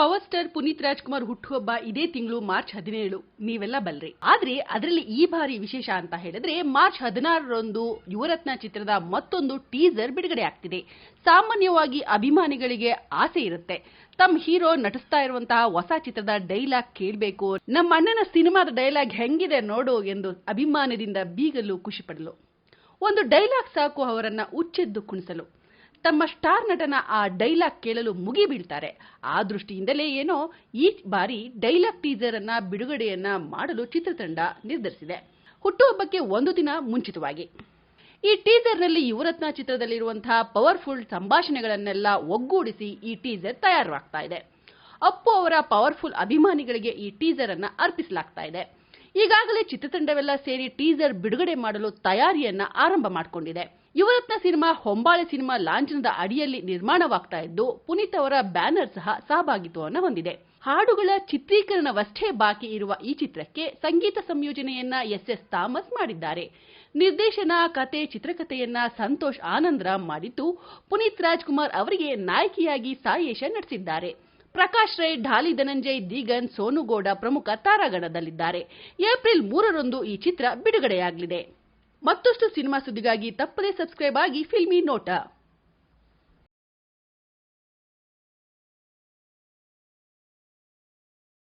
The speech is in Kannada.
ಪವರ್ ಸ್ಟಾರ್ ಪುನೀತ್ ರಾಜ್ಕುಮಾರ್ ಹುಟ್ಟುಹಬ್ಬ ಇದೇ ತಿಂಗಳು ಮಾರ್ಚ್ ಹದಿನೇಳು. ನೀವೆಲ್ಲ ಬಲ್ರಿ ಆದ್ರೆ ಅದರಲ್ಲಿ ಈ ಬಾರಿ ವಿಶೇಷ ಅಂತ ಹೇಳಿದ್ರೆ ಮಾರ್ಚ್ ಹದಿನಾರರಂದು ಯುವರತ್ನ ಚಿತ್ರದ ಮತ್ತೊಂದು ಟೀಸರ್ ಬಿಡುಗಡೆ ಆಗ್ತಿದೆ. ಸಾಮಾನ್ಯವಾಗಿ ಅಭಿಮಾನಿಗಳಿಗೆ ಆಸೆ ಇರುತ್ತೆ. ತಮ್ಮ ಹೀರೋ ನಟಿಸ್ತಾ ಇರುವಂತಹ ಹೊಸ ಚಿತ್ರದ ಡೈಲಾಗ್ ಕೇಳಬೇಕು. ನಮ್ಮ ಅಣ್ಣನ ಸಿನಿಮಾದ ಡೈಲಾಗ್ ಹೆಂಗಿದೆ ನೋಡು ಎಂದು ಅಭಿಮಾನದಿಂದ ಬೀಗಲು ಖುಷಿಪಡಲು ಒಂದು ಡೈಲಾಗ್ ಸಾಕು ಅವರನ್ನ ಉಚ್ಚೆದ್ದು ಕುಣಿಸಲು. ತಮ್ಮ ಸ್ಟಾರ್ ನಟನ ಆ ಡೈಲಾಗ್ ಕೇಳಲು ಮುಗಿಬೀಳ್ತಾರೆ. ಆ ದೃಷ್ಟಿಯಿಂದಲೇ ಏನೋ ಈ ಬಾರಿ ಡೈಲಾಗ್ ಟೀಸರ್ ಅನ್ನ ಬಿಡುಗಡೆಯನ್ನ ಮಾಡಲು ಚಿತ್ರತಂಡ ನಿರ್ಧರಿಸಿದೆ. ಹುಟ್ಟುಹಬ್ಬಕ್ಕೆ ಒಂದು ದಿನ ಮುಂಚಿತವಾಗಿ. ಈ ಟೀಸರ್ನಲ್ಲಿ ಯುವರತ್ನ ಚಿತ್ರದಲ್ಲಿರುವಂತಹ ಪವರ್ಫುಲ್ ಸಂಭಾಷಣೆಗಳನ್ನೆಲ್ಲ ಒಗ್ಗೂಡಿಸಿ ಈ ಟೀಸರ್ ತಯಾರಾಗ್ತಾ ಇದೆ. ಅಪ್ಪು ಅವರ ಪವರ್ಫುಲ್ ಅಭಿಮಾನಿಗಳಿಗೆ ಈ ಟೀಸರ್ ಅನ್ನ ಅರ್ಪಿಸಲಾಗ್ತಾ ಇದೆ. ಈಗಾಗಲೇ ಚಿತ್ರತಂಡವೆಲ್ಲ ಸೇರಿ ಟೀಸರ್ ಬಿಡುಗಡೆ ಮಾಡಲು ತಯಾರಿಯನ್ನ ಆರಂಭ ಮಾಡಿಕೊಂಡಿದೆ. ಯುವರತ್ನ ಸಿನಿಮಾ ಹೊಂಬಾಳೆ ಸಿನಿಮಾ ಲಾಂಛನದ ಅಡಿಯಲ್ಲಿ ನಿರ್ಮಾಣವಾಗ್ತಾ ಇದ್ದು, ಪುನೀತ್ ಅವರ ಬ್ಯಾನರ್ ಸಹ ಸಹಭಾಗಿತ್ವವನ್ನು ಹೊಂದಿದೆ. ಹಾಡುಗಳ ಚಿತ್ರೀಕರಣವಷ್ಟೇ ಬಾಕಿ ಇರುವ ಈ ಚಿತ್ರಕ್ಕೆ ಸಂಗೀತ ಸಂಯೋಜನೆಯನ್ನ ಎಸ್ ಎಸ್ ಥಾಮಸ್ ಮಾಡಿದ್ದಾರೆ. ನಿರ್ದೇಶನ, ಕತೆ, ಚಿತ್ರಕಥೆಯನ್ನ ಸಂತೋಷ್ ಆನಂದರಾಮ್ ಮಾಡಿದ್ದು, ಪುನೀತ್ ರಾಜ್ಕುಮಾರ್ ಅವರಿಗೆ ನಾಯಕಿಯಾಗಿ ಸಾಯೇಶ ನಟಿಸಿದ್ದಾರೆ. ಪ್ರಕಾಶ್ ರೈ, ಢಾಲಿ ಧನಂಜಯ್, ದಿಗನ್, ಸೋನುಗೌಡ ಪ್ರಮುಖ ತಾರಾಗಣದಲ್ಲಿದ್ದಾರೆ. ಏಪ್ರಿಲ್ ಮೂರರಂದು ಈ ಚಿತ್ರ ಬಿಡುಗಡೆಯಾಗಲಿದೆ. ಮತ್ತಷ್ಟು ಸಿನಿಮಾ ಸುದ್ದಿಗಾಗಿ ತಪ್ಪದೇ ಸಬ್ಸ್ಕ್ರೈಬ್ ಆಗಿ ಫಿಲ್ಮಿ ನೋಟ